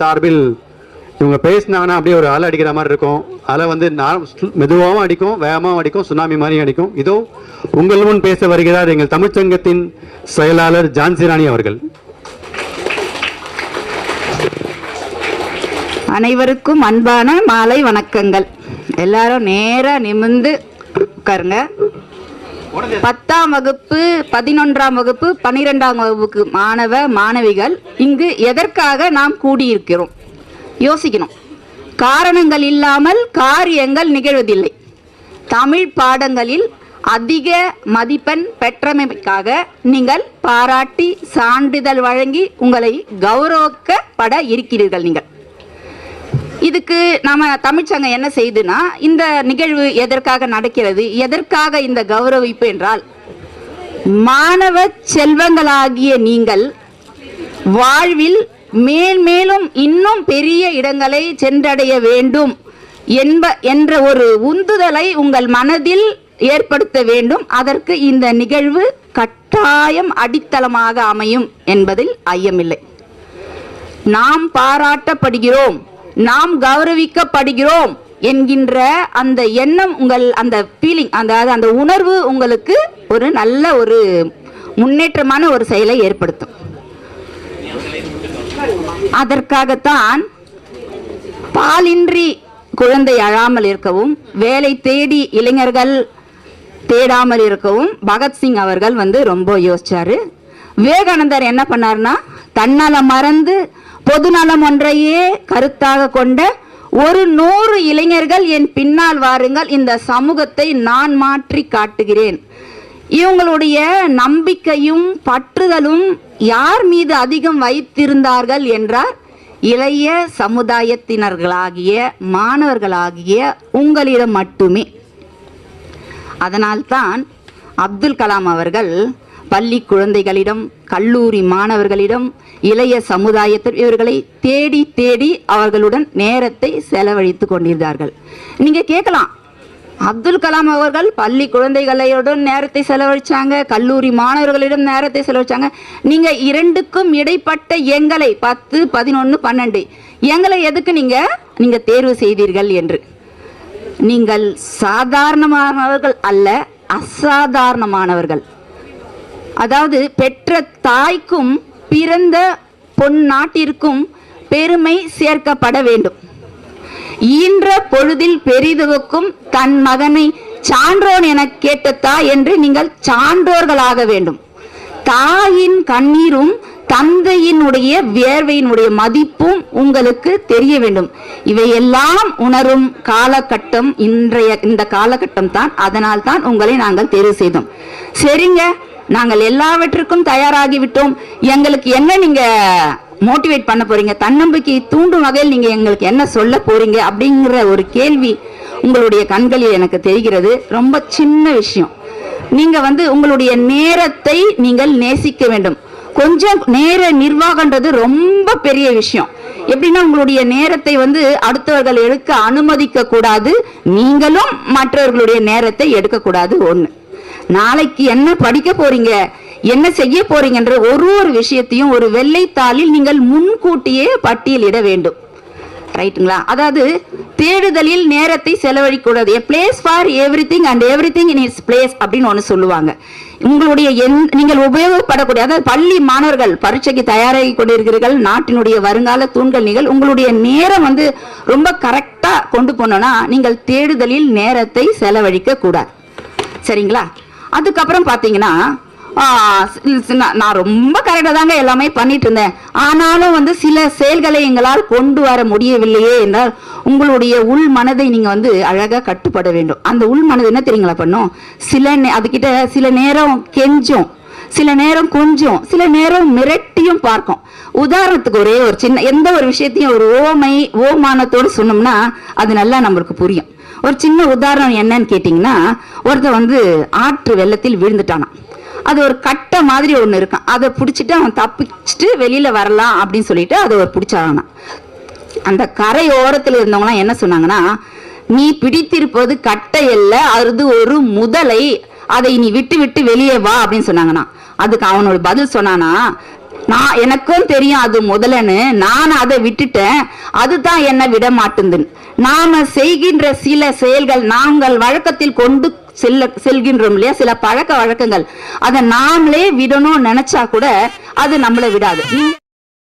சார்பில் இவங்க பேசினாங்கன்னா அப்படியே ஒரு அலை அடிக்கிற மாதிரி இருக்கும். அலை வந்து நான் மெதுவாகவும் அடிக்கும் வேகமாகவும் அடிக்கும் சுனாமி மாதிரியும் அடிக்கும். இதோ உங்கள் முன் பேச வருகிறார் எங்கள் தமிழ்ச்சங்கத்தின் செயலாளர் ஜான்சி ராணி அவர்கள். அனைவருக்கும் அன்பான மாலை வணக்கங்கள். எல்லாரும் நேராக நிமிந்து உட்காருங்க. பத்தாம் வகுப்பு பதினொன்றாம் வகுப்பு பனிரெண்டாம் வகுப்புக்கு மாணவ மாணவிகள் இங்கு எதற்காக நாம் கூடியிருக்கிறோம்? யோசிக்கணும். காரணங்கள் இல்லாமல் காரியங்கள் நிகழ்வதில்லை. தமிழ் பாடங்களில் அதிக மதிப்பெண் பெற்றமைக்காக நீங்கள் பாராட்டி சான்றிதழ் வழங்கி உங்களை கௌரவிக்கப்பட இருக்கிறீர்கள் நீங்கள். இதுக்கு நாம தமிழ்ச்சங்கம் என்ன செய்துனா இந்த நிகழ்வு எதற்காக நடக்கிறது எதற்காக இந்த கௌரவிப்பு என்றால் மாணவ செல்வங்களாகிய நீங்கள் வாழ்வில் மேல் மேலும் இன்னும் பெரிய இடங்களை சென்றடைய வேண்டும் என்ப என்ற ஒரு உந்துதலை உங்கள் மனதில் ஏற்படுத்த வேண்டும். அதற்கு இந்த நிகழ்வு கட்டாயம் அடித்தளமாக அமையும் என்பதில் ஐயமில்லை. நாம் பாராட்டப்படுகிறோம். நாம் கௌரவிக்கப்படுகிறோம் என்கின்ற அந்த எண்ணம் உங்கள் அந்த ஃபீலிங் அந்த அந்த உணர்வு உங்களுக்கு ஒரு நல்ல ஒரு முன்னேற்றமான ஒரு செயலை ஏற்படுத்தும். அதற்காகத்தான் பாலின்றி குழந்தை அழாமல் இருக்கவும் வேலை தேடி இளைஞர்கள் தேடாமல் இருக்கவும் பகத்சிங் அவர்கள் வந்து ரொம்ப யோசிச்சாரு. விவேகானந்தர் என்ன பண்ணார்னா தன்னால் மறந்து பொதுநலம் ஒன்றையே கருத்தாக கொண்ட ஒரு நூறு இளைஞர்கள் என் பின்னால் வாருங்கள். இந்த சமூகத்தை நான் மாற்றி காட்டுகிறேன். இவங்களுடைய நம்பிக்கையும் பற்றுதலும் யார் மீது அதிகம் வைத்திருந்தார்கள் என்றார். இளைய சமுதாயத்தினர்களாகிய மாணவர்களாகிய உங்களிடம் மட்டுமே. அதனால்தான் அப்துல் கலாம் அவர்கள் பள்ளி குழந்தைகளிடம் கல்லூரி மாணவர்களிடம் இளைய சமுதாயத்தில் இவர்களை தேடி தேடி அவர்களுடன் நேரத்தை செலவழித்து கொண்டிருந்தார்கள். நீங்க கேட்கலாம். அப்துல் கலாம் அவர்கள் பள்ளி குழந்தைகளுடன் நேரத்தை செலவழிச்சாங்க கல்லூரி மாணவர்களிடம் நேரத்தை செலவழிச்சாங்க. நீங்க இரண்டுக்கும் இடைப்பட்ட எங்களை பத்து பதினொன்று பன்னெண்டு எங்களை எதுக்கு நீங்க நீங்க தேர்வு செய்தீர்கள் என்று. நீங்கள் சாதாரணமானவர்கள் அல்ல அசாதாரணமானவர்கள். அதாவது பெற்ற தாய்க்கும் பிறந்த பொன் நாட்டிற்கும் பெருமை சேர்க்கப்பட வேண்டும். ஈன்ற பொழுதில் பெரிதுவுக்கும் தன் மகனை சான்றோன் என கேட்ட தாய் என்று நீங்கள் சான்றோர்களாக வேண்டும். தாயின் கண்ணீரும் தந்தையினுடைய வியர்வையினுடைய மதிப்பும் உங்களுக்கு தெரிய வேண்டும். இவையெல்லாம் உணரும் காலகட்டம் இன்றைய இந்த காலகட்டம் தான் அதனால் தான் உங்களை நாங்கள் தேர்வு செய்தோம். சரிங்க. நாங்கள் எல்லாவற்றுக்கும் தயாராகிவிட்டோம். எங்களுக்கு என்ன நீங்க மோட்டிவேட் பண்ண போறீங்க? தன்னம்பிக்கையை தூண்டும் வகையில் நீங்க எங்களுக்கு என்ன சொல்ல போறீங்க? அப்படிங்கிற ஒரு கேள்வி உங்களுடைய கண்களில் எனக்கு தெரிகிறது. ரொம்ப சின்ன விஷயம். நீங்க வந்து உங்களுடைய நேரத்தை நீங்கள் நேசிக்க வேண்டும். கொஞ்சம் நேர நிர்வாகன்றது ரொம்ப பெரிய விஷயம். எப்படின்னா உங்களுடைய நேரத்தை வந்து அடுத்தவர்கள் எடுக்க அனுமதிக்க கூடாது நீங்களும் மற்றவர்களுடைய நேரத்தை எடுக்கக்கூடாது. ஒன்று நாளைக்கு என்ன படிக்க போறீங்க? என்ன செய்ய போறீங்கன்ற ஒரு ஒரு விஷயத்தையும் ஒரு வெள்ளைத்தாளில் நீங்கள் முன்கூட்டியே பட்டியலிட வேண்டும். ரைட்டுங்களா? அதாவது தேடுதலில் நேரத்தை செலவழிக்கூடாது. A place for everything and everything in its place அப்படின்னு ஒன்று சொல்லுவாங்க. உங்களுடைய என் நீங்கள் உபயோகப்படக்கூடிய அதாவது பள்ளி மாணவர்கள் பரீட்சைக்கு தயாராகி கொண்டிருக்கிறீர்கள் நாட்டினுடைய வருங்கால தூண்கள் நீங்கள் உங்களுடைய நேரம் வந்து ரொம்ப கரெக்டாக கொண்டு போனோம்னா நீங்கள் தேடுதலில் நேரத்தை செலவழிக்க கூடாது சரிங்களா? அதுக்கப்புறம் பார்த்தீங்கன்னா நான் ரொம்ப கரெக்டாக தாங்க எல்லாமே பண்ணிட்டு இருந்தேன். ஆனாலும் வந்து சில செயல்களை எங்களால் கொண்டு வர முடியவில்லையே என்றால் உங்களுடைய உள் மனதை நீங்கள் வந்து அழகாக கட்டுப்பட வேண்டும். அந்த உள் மனது என்ன தெரியுங்களா பண்ணும்? சில நே- அதுக்கிட்ட சில நேரம் கெஞ்சும். சில நேரம் கொஞ்சம். சில நேரம் மிரட்டியும் பார்க்கும். உதாரணத்துக்கு ஒரே ஒரு சின்ன எந்த ஒரு விஷயத்தையும் ஒரு ஓமை ஓமானத்தோடு சொன்னோம்னா அது நல்லா நம்மளுக்கு புரியும். ஒரு சின்ன உதாரணம் என்னன்னு கேட்டிங்கன்னா ஒருத்தன் வந்து ஆற்று வெள்ளத்தில் விழுந்துட்டானா. அது ஒரு கட்டை மாதிரி ஒன்று இருக்கும் அதை பிடிச்சிட்டு அவன் தப்பிச்சுட்டு வெளியில வரலாம் அப்படின்னு சொல்லிட்டு அதை ஒரு பிடிச்சானா அந்த கரை ஓரத்தில் இருந்தவங்களாம் என்ன சொன்னாங்கன்னா நீ பிடித்திருப்பது கட்டை அல்ல அது ஒரு முதலை. அதை நீ விட்டு விட்டு வெளியே வா அப்படின்னு சொன்னாங்கன்னா அதுக்கு அவனோட பதில் சொன்னானா நான் எனக்கும் தெரியும் அது முதலன்னு. நான் அதை விட்டுட்டேன். அதுதான் என்ன விட மாட்டுந்துன்னு நாம செய்கின்ற சில செயல்கள் நாங்கள் வழக்கத்தில் கொண்டு செல்ல செல்கின்றோம் இல்லையா? சில பழக்க வழக்கங்கள். அதை நாமளே விடணும்னு நினைச்சா கூட அது நம்மளை விடாது.